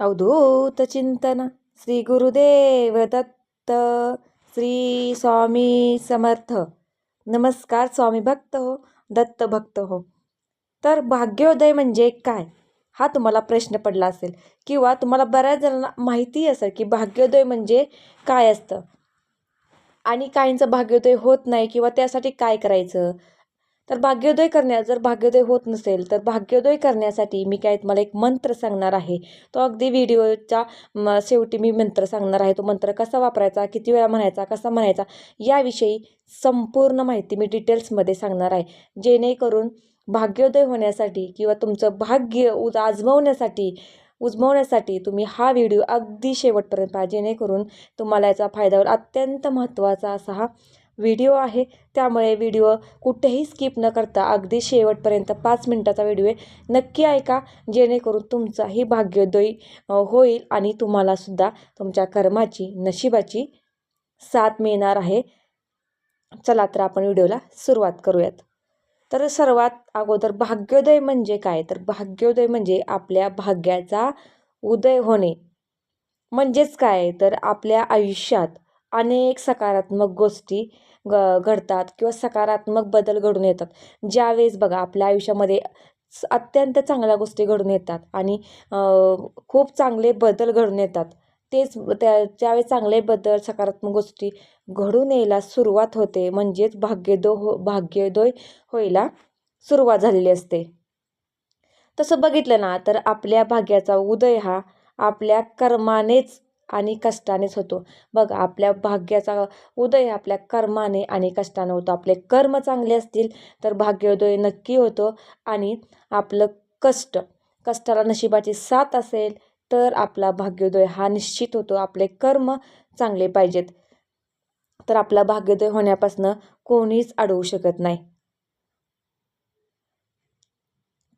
अवधूत चिंतन श्री गुरुदेव दत्त। श्री स्वामी समर्थ। नमस्कार स्वामी भक्त हो दत्त भक्त हो। तर भाग्योदय म्हणजे काय? हा तुम्हाला प्रश्न पडला असेल किंवा तुम्हाला बऱ्याच जणांना माहिती असेल की भाग्योदय म्हणजे काय असतं? आणि काहींचं भाग्योदय होत नाही किंवा त्यासाठी काय करायचं? तर भाग्योदय करण्यास जर भाग्योदय होत नसेल तर भाग्योदय करण्यासाठी मी काय तुम्हाला एक मंत्र सांगणार आहे. तो अगदी व्हिडिओच्या म शेवटी मी मंत्र सांगणार आहे. तो मंत्र कसा वापरायचा किती वेळा म्हणायचा कसा म्हणायचा याविषयी संपूर्ण माहिती मी डिटेल्समध्ये सांगणार आहे. जेणेकरून भाग्योदय होण्यासाठी किंवा तुमचं भाग्य उज आजमवण्यासाठी उजमवण्यासाठी तुम्ही हा व्हिडिओ अगदी शेवटपर्यंत पहा. जेणेकरून तुम्हाला याचा फायदा होईल. अत्यंत महत्त्वाचा असा हा व्हिडिओ आहे. त्यामुळे व्हिडिओ कुठेही स्किप न करता अगदी शेवटपर्यंत पाच मिनटाचा व्हिडिओ आहे. नक्की ऐका जेणेकरून तुमचाही भाग्योदय होईल आणि तुम्हालासुद्धा तुमच्या कर्माची नशिबाची साथ मिळणार आहे. चला तर आपण व्हिडिओला सुरुवात करूयात. तर सर्वात अगोदर भाग्योदय म्हणजे काय? तर भाग्योदय म्हणजे आपल्या भाग्याचा उदय होणे. म्हणजेच काय? तर आपल्या आयुष्यात अनेक सकारात्मक गोष्टी ग घडतात किंवा सकारात्मक बदल घडून येतात. ज्यावेळेस बघा आपल्या आयुष्यामध्ये अत्यंत चांगल्या गोष्टी घडून येतात आणि खूप चांगले बदल घडून येतात. तेच त्या ज्यावेळेस चांगले बदल सकारात्मक गोष्टी घडून यायला सुरुवात होते म्हणजेच भाग्यदो हो भाग्योदय व्हायला सुरुवात झालेली असते. तसं बघितलं ना तर आपल्या भाग्याचा उदय हा आपल्या कर्मानेच आणि कष्टानेच होतो. बघ आपल्या भाग्याचा उदय आपल्या कर्माने आणि कष्टाने होतो. आपले कर्म चांगले असतील तर भाग्योदय नक्की होतो. आणि आपलं कष्ट कष्टाला नशिबाची साथ असेल तर आपला भाग्योदय हा निश्चित होतो. आपले कर्म चांगले पाहिजेत. तर आपला भाग्योदय होण्यापासून कोणीच अडवू शकत नाही.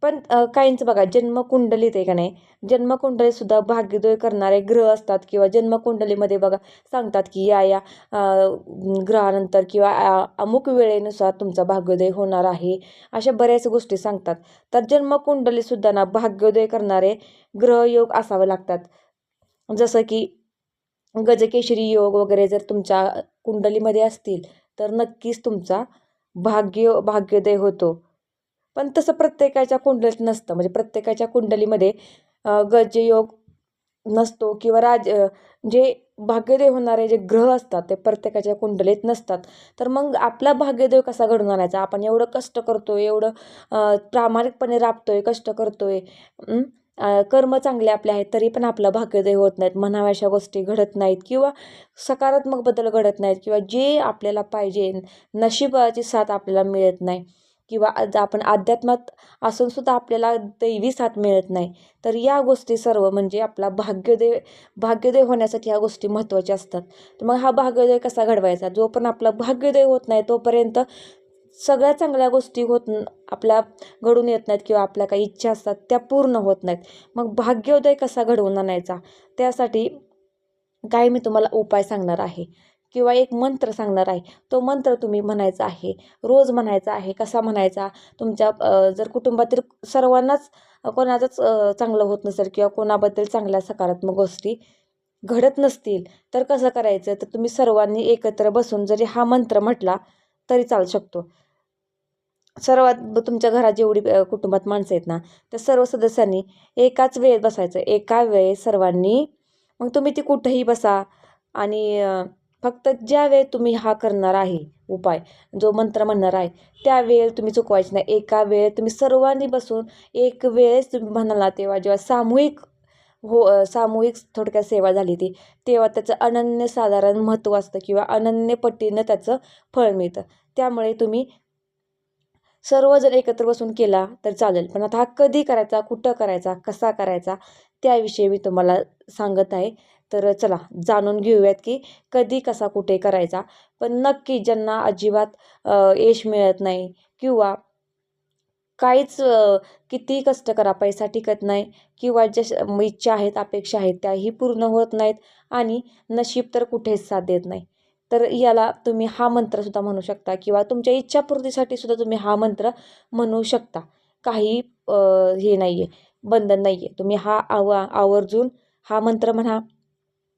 पण काहींचं बघा जन्मकुंडलीत आहे का नाही जन्मकुंडलीसुद्धा भाग्योदय करणारे ग्रह असतात किंवा जन्मकुंडलीमध्ये बघा सांगतात की या या ग्रहानंतर किंवा अमुक वेळेनुसार तुमचा भाग्योदय होणार आहे अशा बऱ्याच गोष्टी सांगतात. तर जन्मकुंडलीसुद्धा ना भाग्योदय करणारे ग्रहयोग असावे लागतात. जसं की गजकेशरी योग वगैरे जर तुमच्या कुंडलीमध्ये असतील तर नक्कीच तुमचा भाग्य भाग्योदय होतो. पण तसं प्रत्येकाच्या कुंडलीत नसतं. म्हणजे प्रत्येकाच्या कुंडलीमध्ये गजयोग नसतो किंवा राज जे भाग्यदेव होणारे जे ग्रह असतात ते प्रत्येकाच्या कुंडलीत नसतात. तर मग आपला भाग्यदेव कसा घडून आणायचा? आपण एवढं कष्ट करतो आहे एवढं प्रामाणिकपणे राबतो आहे कष्ट करतो आहे कर्म चांगले आपले आहेत तरी पण आपला भाग्योदय होत नाहीत म्हणाव्या गोष्टी घडत नाहीत किंवा सकारात्मक बदल घडत नाहीत किंवा जे आपल्याला पाहिजे नशिबाची साथ आपल्याला मिळत नाही. किंवा आज आपण अध्यात्मात असूनसुद्धा आपल्याला दैवी साथ मिळत नाही. तर या गोष्टी सर्व म्हणजे आपला भाग्योदय भाग्योदय होण्यासाठी ह्या गोष्टी महत्त्वाच्या असतात. तर मग हा भाग्योदय कसा घडवायचा? जो पण आपला भाग्योदय होत नाही तोपर्यंत सगळ्या चांगल्या गोष्टी होत आपल्या घडून येत नाहीत किंवा आपल्या काही इच्छा असतात त्या पूर्ण होत नाहीत. मग भाग्योदय कसा घडवून आणायचा? त्यासाठी काय मी तुम्हाला उपाय सांगणार आहे. किंवा एक मंत्र सांगणार आहे. तो मंत्र तुम्ही म्हणायचा आहे. रोज म्हणायचा आहे. कसा म्हणायचा? तुमच्या जर कुटुंबातील सर्वांनाच कोणाचंच चांगलं होत नसेल किंवा कोणाबद्दल चांगल्या सकारात्मक गोष्टी घडत नसतील तर कसं करायचं? तर तुम्ही सर्वांनी एकत्र बसून जरी हा मंत्र म्हटला तरी चालू शकतो. सर्वात तुमच्या घरात जेवढी कुटुंबात माणसं आहेत ना त्या सर्व सदस्यांनी एकाच वेळेत बसायचं. एका वेळेस सर्वांनी मग तुम्ही ती कुठंही बसा आणि फक्त ज्या वेळ तुम्ही हा करणार आहे उपाय जो मंत्र म्हणणार आहे त्या वेळ तुम्ही चुकवायची नाही. एका वेळ तुम्ही सर्वांनी बसून एक वेळेस तुम्ही म्हणाला तेव्हा जेव्हा सामूहिक हो सामूहिक थोडक्यात सेवा झाली ती तेव्हा त्याचं अनन्यसाधारण महत्त्व असतं किंवा अनन्य पट्टीनं त्याचं फळ मिळतं. त्यामुळे तुम्ही सर्वजण एकत्र बसून केला तर चालेल. पण आता हा कधी करायचा कुठं करायचा कसा करायचा त्याविषयी मी तुम्हाला सांगत आहे. तर चला जाणून घेऊयात की कधी कसा कुठे करायचा. पण नक्की ज्यांना अजिबात यश मिळत नाही किंवा काहीच किती कष्ट करा पैसा टिकत नाही किंवा ज्या इच्छा आहेत अपेक्षा आहेत त्याही पूर्ण होत नाहीत आणि नशीब तर कुठेच साथ देत नाही. तर याला तुम्ही हा मंत्रसुद्धा म्हणू शकता किंवा तुमच्या इच्छापूर्तीसाठी सुद्धा तुम्ही हा मंत्र म्हणू शकता. काही हे नाही आहे बंधन नाही आहे तुम्ही हा आव आवर्जून हा मंत्र म्हणा.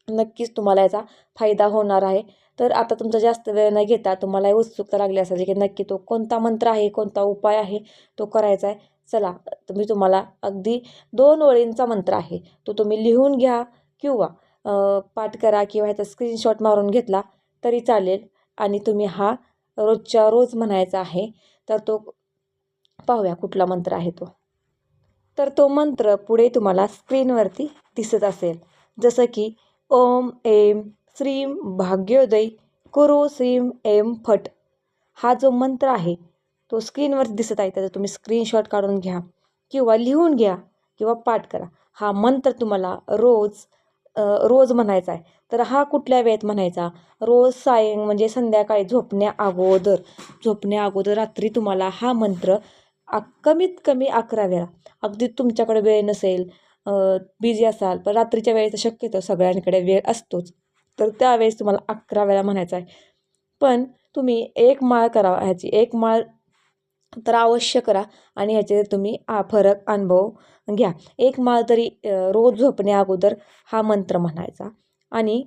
नक्कीच तुम्हाला याचा फायदा होणार आहे. तर आता तुमचा जास्त वेळ न घेता तुम्हाला उत्सुकता लागली असायची की नक्की तो कोणता मंत्र आहे कोणता उपाय आहे तो करायचा आहे. चला तुम्ही तुम्हाला अगदी दोन ओळींचा मंत्र आहे. तो तुम्ही लिहून घ्या किंवा पाठ करा किंवा ह्याचा स्क्रीनशॉट मारून घेतला तरी चालेल. आणि तुम्ही हा रोजच्या रोज म्हणायचा आहे तर तो पाहूया कुठला मंत्र आहे तो. तर तो मंत्र पुढे तुम्हाला स्क्रीनवरती दिसत असेल. जसं की ओम एम श्रीम भाग्योदय कुरु श्रीम एम फट. हा जो मंत्र आहे तो स्क्रीनवर दिसत आहे त्याचा तुम्ही स्क्रीनशॉट काढून घ्या किंवा लिहून घ्या किंवा पाठ करा. हा मंत्र तुम्हाला रोज रोज म्हणायचा आहे. तर हा कुठल्या वेळेत म्हणायचा? रोज सायं म्हणजे संध्याकाळी झोपण्या अगोदर. झोपण्या अगोदर रात्री तुम्हाला हा मंत्र आ कमीत कमी अकरा वेळा. अगदी तुमच्याकडे वेळ नसेल बिझी असाल पण रात्रीच्या वेळेस शक्यतो सगळ्यांकडे वेळ असतोच. तर त्यावेळेस तुम्हाला अकरा वेळा म्हणायचा आहे. पण तुम्ही एक माळ करा ह्याची एक माळ तर अवश्य करा आणि ह्याचे तुम्ही आ फरक अनुभव घ्या. एक माळ तरी रोज झोपण्या अगोदर हा मंत्र म्हणायचा. आणि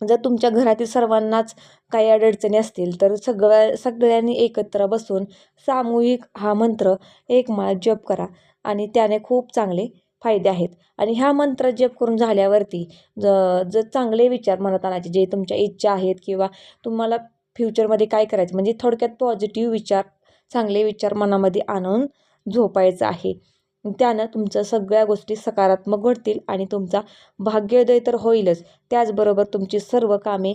जर तुमच्या घरातील सर्वांनाच काही अडचणी असतील तर सगळ्या सगळ्यांनी एकत्र बसून सामूहिक हा मंत्र एक माळ जप करा आणि त्याने खूप चांगले फायदे आहेत. आणि ह्या मंत्र जप करून झाल्यावरती ज जर चांगले विचार मनात आणायचे. जे तुमच्या इच्छा आहेत किंवा तुम्हाला फ्युचरमध्ये काय करायचं म्हणजे थोडक्यात पॉझिटिव्ह विचार चांगले विचार मनामध्ये आणून झोपायचं आहे. त्यानं तुमचं सगळ्या गोष्टी सकारात्मक घडतील आणि तुमचा भाग्योदय तर होईलच. त्याचबरोबर तुमची सर्व कामे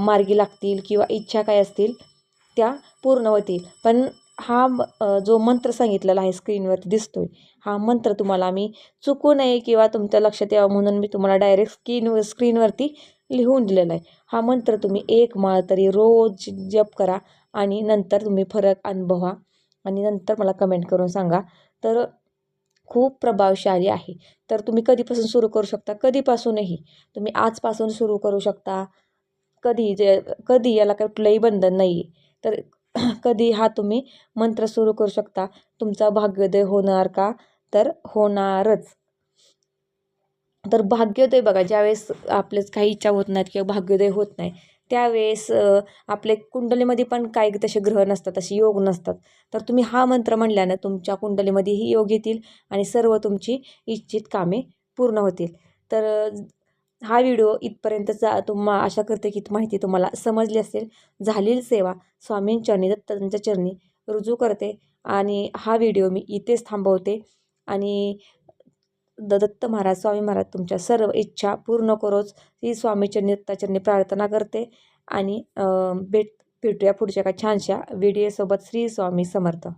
मार्गी लागतील किंवा इच्छा काय असतील त्या पूर्ण होतील. पण हा जो मंत्र सांगितलेला आहे स्क्रीनवरती दिसतोय हा मंत्र तुम्हाला मी चुकू नये किंवा तुमच्या लक्षात यावं म्हणून मी तुम्हाला डायरेक्ट स्क्रीन स्क्रीनवरती लिहून दिलेला आहे. हा मंत्र तुम्ही एक माळ तरी रोज जप करा आणि नंतर तुम्ही फरक अनुभवा आणि नंतर मला कमेंट करून सांगा. तर खूप प्रभावशाली आहे. तर तुम्ही कधीपासून सुरू करू शकता? कधीपासूनही. तुम्ही आजपासून सुरू करू शकता. कधी जे कधी याला कुठलंही बंधन नाही आहे तर कधी हा तुम्ही मंत्र सुरू करू शकता. तुमचा भाग्योदय होणार का? तर होणारच. तर भाग्योदय बघा ज्यावेळेस आपलेच काही इच्छा होत नाहीत किंवा भाग्योदय होत नाही त्यावेळेस आपले कुंडलीमध्ये पण काही तसे ग्रह नसतात तसे योग नसतात. तर तुम्ही हा मंत्र म्हणल्यानं तुमच्या कुंडलीमध्येही योग येतील आणि सर्व तुमची इच्छित कामे पूर्ण होतील. तर हा व्हिडिओ इथपर्यंत जा तुम्हा आशा करते की माहिती तुम्हाला समजली असेल. झालेली सेवा स्वामींचरणी दत्तांच्या चरणी रुजू करते आणि हा व्हिडिओ मी इथेच थांबवते. आणि द दत्त महाराज स्वामी महाराज तुमच्या सर्व इच्छा पूर्ण करोच. ही स्वामीचरणी दत्ताचरणी प्रार्थना करते. आणि भेट भेटूया पुढच्या एका छानशा व्हिडिओसोबत. श्री स्वामी समर्थ.